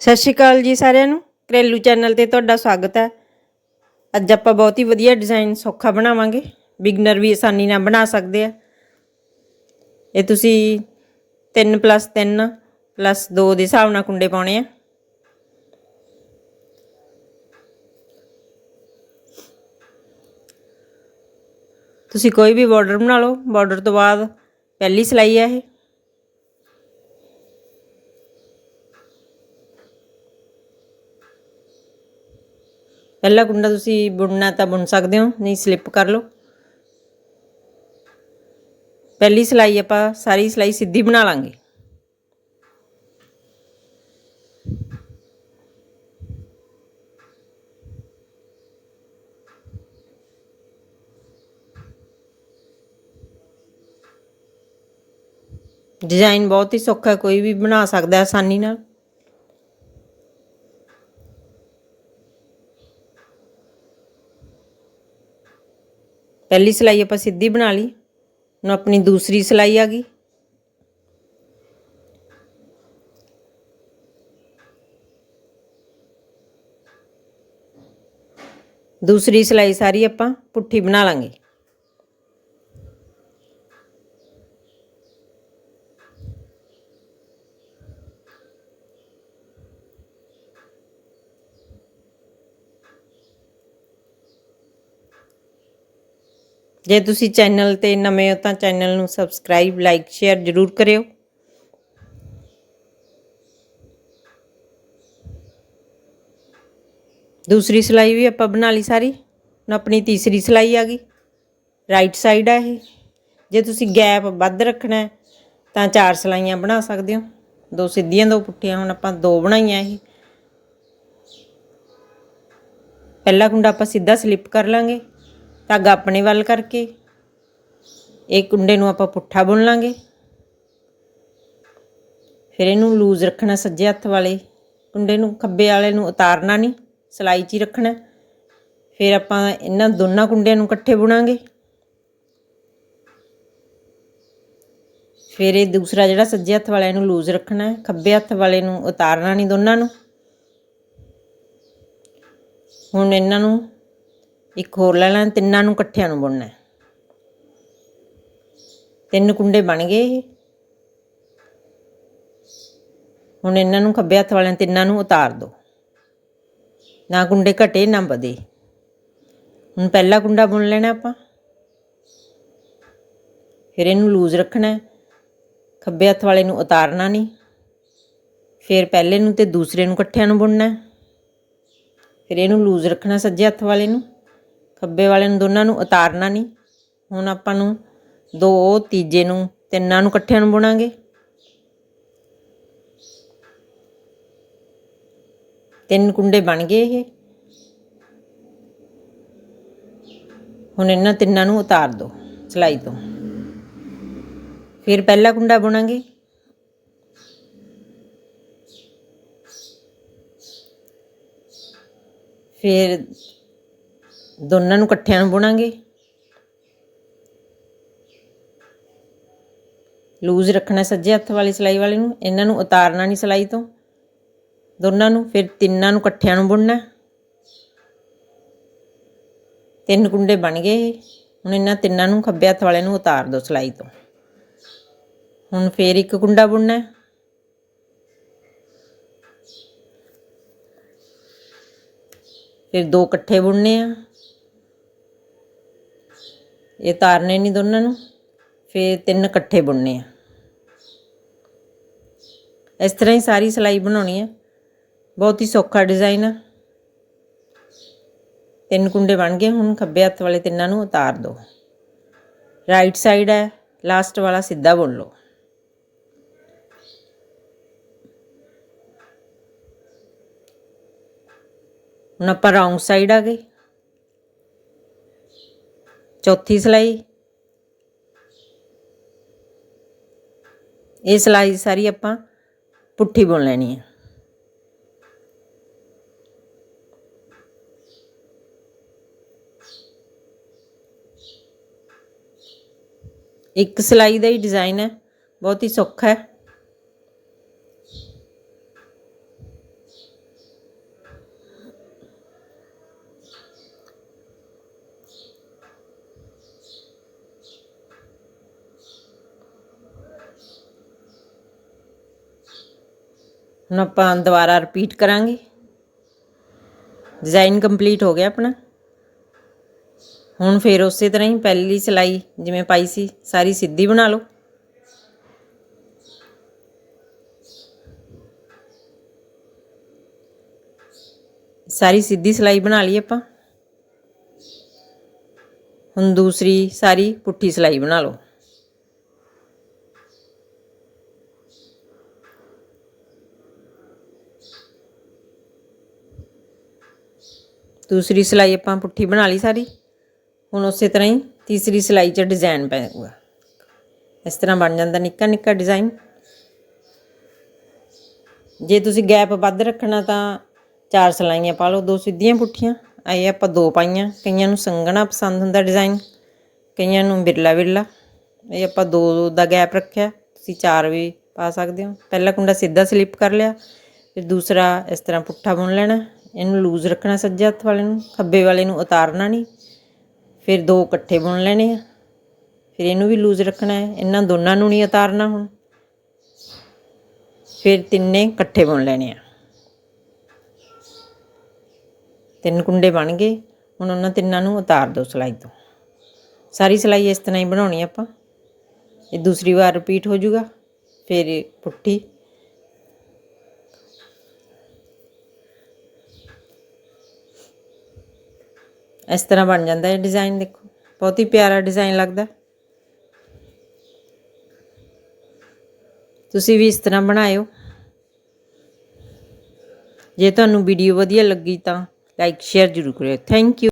ਸਤਿ ਸ਼੍ਰੀ ਅਕਾਲ ਜੀ ਸਾਰਿਆਂ ਨੂੰ। ਘਰੇਲੂ ਚੈਨਲ ਤੇ ਤੁਹਾਡਾ ਸਵਾਗਤ ਹੈ। ਅੱਜ ਆਪਾਂ ਬਹੁਤ ਹੀ ਵਧੀਆ ਡਿਜ਼ਾਈਨ ਸੌਖਾ ਬਣਾਵਾਂਗੇ। ਬਿਗਨਰ ਵੀ ਆਸਾਨੀ ਨਾਲ ਬਣਾ ਸਕਦੇ ਆ। ਇਹ ਤੁਸੀਂ 3 3 2 ਦੇ ਹਿਸਾਬ ਨਾਲ ਕੁੰਡੇ ਪਾਉਣੇ ਆ। ਤੁਸੀਂ ਕੋਈ ਵੀ ਬਾਰਡਰ ਬਣਾ ਲਓ। ਬਾਰਡਰ ਤੋਂ ਬਾਅਦ ਪਹਿਲੀ ਸਿਲਾਈ ਹੈ ਇਹ। ਪਹਿਲਾ ਕੁੰਡਾ ਤੁਸੀਂ ਬੁਣਨਾ ਤਾਂ ਬੁਣ ਸਕਦੇ ਹੋ, ਨਹੀਂ ਸਲਿੱਪ ਕਰ ਲਓ। ਪਹਿਲੀ ਸਿਲਾਈ ਆਪਾਂ ਸਾਰੀ ਸਿਲਾਈ ਸਿੱਧੀ ਬਣਾ ਲਾਂਗੇ। ਡਿਜ਼ਾਈਨ ਬਹੁਤ ਹੀ ਸੌਖਾ ਕੋਈ ਵੀ ਬਣਾ ਸਕਦਾ ਆਸਾਨੀ ਨਾਲ। ਪਹਿਲੀ ਸਿਲਾਈ ਆਪਾਂ ਸਿੱਧੀ ਬਣਾ ਲਈ। ਹੁਣ ਆਪਣੀ ਦੂਸਰੀ ਸਿਲਾਈ ਆ ਗਈ। ਦੂਸਰੀ ਸਿਲਾਈ ਸਾਰੀ ਆਪਾਂ ਪੁੱਠੀ ਬਣਾ ਲਾਂਗੇ। ਜੇ ਤੁਸੀਂ ਚੈਨਲ ਤੇ ਨਵੇਂ ਹੋ ਤਾਂ ਚੈਨਲ ਨੂੰ ਸਬਸਕ੍ਰਾਈਬ, ਲਾਈਕ, ਸ਼ੇਅਰ ਜ਼ਰੂਰ ਕਰਿਓ। ਦੂਸਰੀ ਸਿਲਾਈ ਵੀ ਆਪਾਂ ਬਣਾ ਲਈ ਸਾਰੀ। ਹੁਣ ਆਪਣੀ ਤੀਸਰੀ ਸਿਲਾਈ ਆ ਗਈ। ਰਾਈਟ ਸਾਈਡ ਆ ਇਹ। ਜੇ ਤੁਸੀਂ ਗੈਪ ਵੱਧ ਰੱਖਣਾ ਹੈ ਤਾਂ ਚਾਰ ਸਿਲਾਈਆਂ ਬਣਾ ਸਕਦੇ ਹੋ। ਦੋ ਸਿੱਧੀਆਂ, ਦੋ ਪੁੱਠੀਆਂ। ਹੁਣ ਆਪਾਂ ਦੋ ਬਣਾਈਆਂ ਇਹ। ਪਹਿਲਾ ਕੁੰਡਾ ਆਪਾਂ ਸਿੱਧਾ ਸਲਿੱਪ ਕਰ ਲਾਂਗੇ। ਧਾਗਾ ਆਪਣੇ ਵੱਲ ਕਰਕੇ, ਇਹ ਕੁੰਡੇ ਨੂੰ ਆਪਾਂ ਪੁੱਠਾ ਬੁਣ ਲਾਂਗੇ। ਫਿਰ ਇਹਨੂੰ ਲੂਜ਼ ਰੱਖਣਾ ਸੱਜੇ ਹੱਥ ਵਾਲੇ ਕੁੰਡੇ ਨੂੰ, ਖੱਬੇ ਵਾਲੇ ਨੂੰ ਉਤਾਰਨਾ ਨਹੀਂ, ਸਲਾਈ 'ਚ ਹੀ ਰੱਖਣਾ। ਫਿਰ ਆਪਾਂ ਇਹਨਾਂ ਦੋਨਾਂ ਕੁੰਡਿਆਂ ਨੂੰ ਇਕੱਠੇ ਬੁਣਾਂਗੇ। ਫਿਰ ਇਹ ਦੂਸਰਾ ਜਿਹੜਾ ਸੱਜੇ ਹੱਥ ਵਾਲੇ ਨੂੰ ਲੂਜ਼ ਰੱਖਣਾ ਹੈ ਖੱਬੇ ਹੱਥ ਵਾਲੇ ਨੂੰ ਉਤਾਰਨਾ ਨਹੀਂ ਦੋਨਾਂ ਨੂੰ। ਹੁਣ ਇਹਨਾਂ ਨੂੰ ਇੱਕ ਹੋਰ ਲੈ ਲੈਣਾ, ਤਿੰਨਾਂ ਨੂੰ ਇਕੱਠਿਆਂ ਨੂੰ ਬੁਣਨਾ ਤਿੰਨ ਕੁੰਡੇ ਬਣ ਗਏ ਇਹ। ਹੁਣ ਇਹਨਾਂ ਨੂੰ ਖੱਬੇ ਹੱਥ ਵਾਲਿਆਂ ਤਿੰਨਾਂ ਨੂੰ ਉਤਾਰ ਦਿਓ ਨਾ ਕੁੰਡੇ ਘਟੇ, ਨਾ ਵਧੇ। ਹੁਣ ਪਹਿਲਾ ਕੁੰਡਾ ਬੁਣ ਲੈਣਾ ਆਪਾਂ। ਫਿਰ ਇਹਨੂੰ ਲੂਜ਼ ਰੱਖਣਾ ਖੱਬੇ ਹੱਥ ਵਾਲੇ ਨੂੰ ਉਤਾਰਨਾ ਨਹੀਂ। ਫਿਰ ਪਹਿਲੇ ਨੂੰ ਤੇ ਦੂਸਰੇ ਨੂੰ ਇਕੱਠਿਆਂ ਨੂੰ ਬੁਣਨਾ ਫਿਰ ਇਹਨੂੰ ਲੂਜ਼ ਰੱਖਣਾ ਸੱਜੇ ਹੱਥ ਵਾਲੇ ਨੂੰ। ਖੱਬੇ ਵਾਲੇ ਨੂੰ ਦੋਨਾਂ ਨੂੰ ਉਤਾਰਨਾ ਨਹੀਂ। ਹੁਣ ਆਪਾਂ ਨੂੰ ਦੋ ਤੀਜੇ ਨੂੰ ਤਿੰਨਾਂ ਨੂੰ ਇਕੱਠਿਆਂ ਨੂੰ ਬੁਣਾਂਗੇ। ਤਿੰਨ ਕੁੰਡੇ ਬਣ ਗਏ ਇਹ। ਹੁਣ ਇਹਨਾਂ ਤਿੰਨਾਂ ਨੂੰ ਉਤਾਰ ਦਿਓ ਸਿਲਾਈ ਤੋਂ। ਫਿਰ ਪਹਿਲਾ ਕੁੰਡਾ ਬੁਣਾਂਗੇ। ਫਿਰ ਦੋਨਾਂ ਨੂੰ ਇਕੱਠਿਆਂ ਨੂੰ ਬੁਣਾਂਗੇ। ਲੂਜ਼ ਰੱਖਣਾ ਸੱਜੇ ਹੱਥ ਵਾਲੀ ਸਿਲਾਈ ਵਾਲੇ ਨੂੰ, ਇਹਨਾਂ ਨੂੰ ਉਤਾਰਨਾ ਨਹੀਂ ਸਿਲਾਈ ਤੋਂ। ਦੋਨਾਂ ਨੂੰ, ਫਿਰ ਤਿੰਨਾਂ ਨੂੰ ਇਕੱਠਿਆਂ ਨੂੰ ਬੁਣਨਾ। ਤਿੰਨ ਕੁੰਡੇ ਬਣ ਗਏ ਹੁਣ ਇਹਨਾਂ ਤਿੰਨਾਂ ਨੂੰ ਖੱਬੇ ਹੱਥ ਵਾਲੇ ਨੂੰ ਉਤਾਰ ਦਿਓ ਸਿਲਾਈ ਤੋਂ। ਹੁਣ ਫੇਰ ਇੱਕ ਕੁੰਡਾ ਬੁਣਨਾ। ਫਿਰ ਦੋ ਇਕੱਠੇ ਬੁਣਨੇ ਆ। ਇਹ ਤਾਰਨੇ ਨਹੀਂ ਦੋਨਾਂ ਨੂੰ, ਫਿਰ ਤਿੰਨ ਇਕੱਠੇ ਬੁਣਨੇ ਆ। ਇਸ ਤਰ੍ਹਾਂ ਹੀ ਸਾਰੀ ਸਿਲਾਈ ਬਣਾਉਣੀ ਆ। ਬਹੁਤ ਹੀ ਸੌਖਾ ਡਿਜ਼ਾਈਨ ਆ। ਤਿੰਨ ਕੁੰਡੇ ਬਣ ਗਏ, ਹੁਣ ਖੱਬੇ ਹੱਥ ਵਾਲੇ ਤਿੰਨਾਂ ਨੂੰ ਉਤਾਰ ਦਿਓ ਰਾਈਟ ਸਾਈਡ ਹੈ ਲਾਸਟ ਵਾਲਾ ਸਿੱਧਾ ਬੁਣ ਲਓ। ਹੁਣ ਆਪਾਂ ਰੌਂਗ ਸਾਈਡ ਆ ਗਏ। ਚੌਥੀ ਸਿਲਾਈ ਇਹ ਸਿਲਾਈ ਸਾਰੀ ਆਪਾਂ ਪੁੱਠੀ ਬੁਣ ਲੈਣੀ ਹੈ ਇੱਕ ਸਿਲਾਈ ਦਾ ਹੀ ਡਿਜ਼ਾਈਨ ਹੈ ਬਹੁਤ ਹੀ ਸੌਖਾ ਹੈ ਹੁਣ ਆਪਾਂ ਦੁਬਾਰਾ ਰਿਪੀਟ ਕਰਾਂਗੇ। ਡਿਜ਼ਾਈਨ ਕੰਪਲੀਟ ਹੋ ਗਿਆ ਆਪਣਾ। ਹੁਣ ਫਿਰ ਉਸੇ ਤਰ੍ਹਾਂ ਹੀ ਪਹਿਲੀ ਸਿਲਾਈ ਜਿਵੇਂ ਪਾਈ ਸੀ, ਸਾਰੀ ਸਿੱਧੀ ਬਣਾ ਲਓ। ਸਾਰੀ ਸਿੱਧੀ ਸਿਲਾਈ ਬਣਾ ਲਈ ਆਪਾਂ। ਹੁਣ ਦੂਸਰੀ ਸਾਰੀ ਪੁੱਠੀ ਸਿਲਾਈ ਬਣਾ ਲਓ। ਦੂਸਰੀ ਸਿਲਾਈ ਆਪਾਂ ਪੁੱਠੀ ਬਣਾ ਲਈ ਸਾਰੀ। ਹੁਣ ਉਸੇ ਤਰ੍ਹਾਂ ਹੀ ਤੀਸਰੀ ਸਿਲਾਈ 'ਚ ਡਿਜ਼ਾਈਨ ਪੈਗਾ ਇਸ ਤਰ੍ਹਾਂ ਬਣ ਜਾਂਦਾ ਨਿੱਕਾ ਨਿੱਕਾ ਡਿਜ਼ਾਈਨ ਜੇ ਤੁਸੀਂ ਗੈਪ ਵੱਧ ਰੱਖਣਾ ਤਾਂ ਚਾਰ ਸਿਲਾਈਆਂ ਪਾ ਲਓ, ਦੋ ਸਿੱਧੀਆਂ ਪੁੱਠੀਆਂ। ਆਏ ਆਪਾਂ ਦੋ ਪਾਈਆਂ। ਕਈਆਂ ਨੂੰ ਸੰਘਣਾ ਪਸੰਦ ਹੁੰਦਾ ਡਿਜ਼ਾਈਨ ਕਈਆਂ ਨੂੰ ਬਿਰਲਾ ਬਿਰਲਾ ਇਹ ਆਪਾਂ ਦੋ ਦਾ ਗੈਪ ਰੱਖਿਆ। ਤੁਸੀਂ ਚਾਰ ਵੀ ਪਾ ਸਕਦੇ ਹੋ। ਪਹਿਲਾ ਕੁੰਡਾ ਸਿੱਧਾ ਸਲਿੱਪ ਕਰ ਲਿਆ, ਫਿਰ ਦੂਸਰਾ ਇਸ ਤਰ੍ਹਾਂ ਪੁੱਠਾ ਬੁਣ ਲੈਣਾ। ਇਹਨੂੰ ਲੂਜ਼ ਰੱਖਣਾ ਸੱਜੇ ਹੱਥ ਵਾਲੇ ਨੂੰ, ਖੱਬੇ ਵਾਲੇ ਨੂੰ ਉਤਾਰਨਾ ਨਹੀਂ। ਫਿਰ ਦੋ ਇਕੱਠੇ ਬੁਣ ਲੈਣੇ ਆ। ਫਿਰ ਇਹਨੂੰ ਵੀ ਲੂਜ਼ ਰੱਖਣਾ ਹੈ। ਇਹਨਾਂ ਦੋਨਾਂ ਨੂੰ ਨਹੀਂ ਉਤਾਰਨਾ ਹੁਣ। ਫਿਰ ਤਿੰਨੇ ਇਕੱਠੇ ਬੁਣ ਲੈਣੇ ਆ। ਤਿੰਨ ਕੁੰਡੇ ਬਣ ਗਏ। ਹੁਣ ਉਹਨਾਂ ਤਿੰਨਾਂ ਨੂੰ ਉਤਾਰ ਦਿਓ ਸਿਲਾਈ ਤੋਂ। ਸਾਰੀ ਸਿਲਾਈ ਇਸ ਤਰ੍ਹਾਂ ਹੀ ਬਣਾਉਣੀ ਆਪਾਂ। ਇਹ ਦੂਸਰੀ ਵਾਰ ਰਿਪੀਟ ਹੋ ਜਾਊਗਾ। ਫਿਰ ਪੁੱਠੀ। ਇਸ ਤਰ੍ਹਾਂ ਬਣ ਜਾਂਦਾ ਹੈ ਡਿਜ਼ਾਈਨ ਦੇਖੋ। ਬਹੁਤ ਹੀ ਪਿਆਰਾ ਡਿਜ਼ਾਈਨ ਲੱਗਦਾ। ਤੁਸੀਂ ਵੀ ਇਸ ਤਰ੍ਹਾਂ ਬਣਾਇਓ। ਜੇ ਤੁਹਾਨੂੰ ਵੀਡੀਓ ਵਧੀਆ ਲੱਗੀ ਤਾਂ ਲਾਈਕ ਸ਼ੇਅਰ ਜ਼ਰੂਰ ਕਰਿਓ। Thank you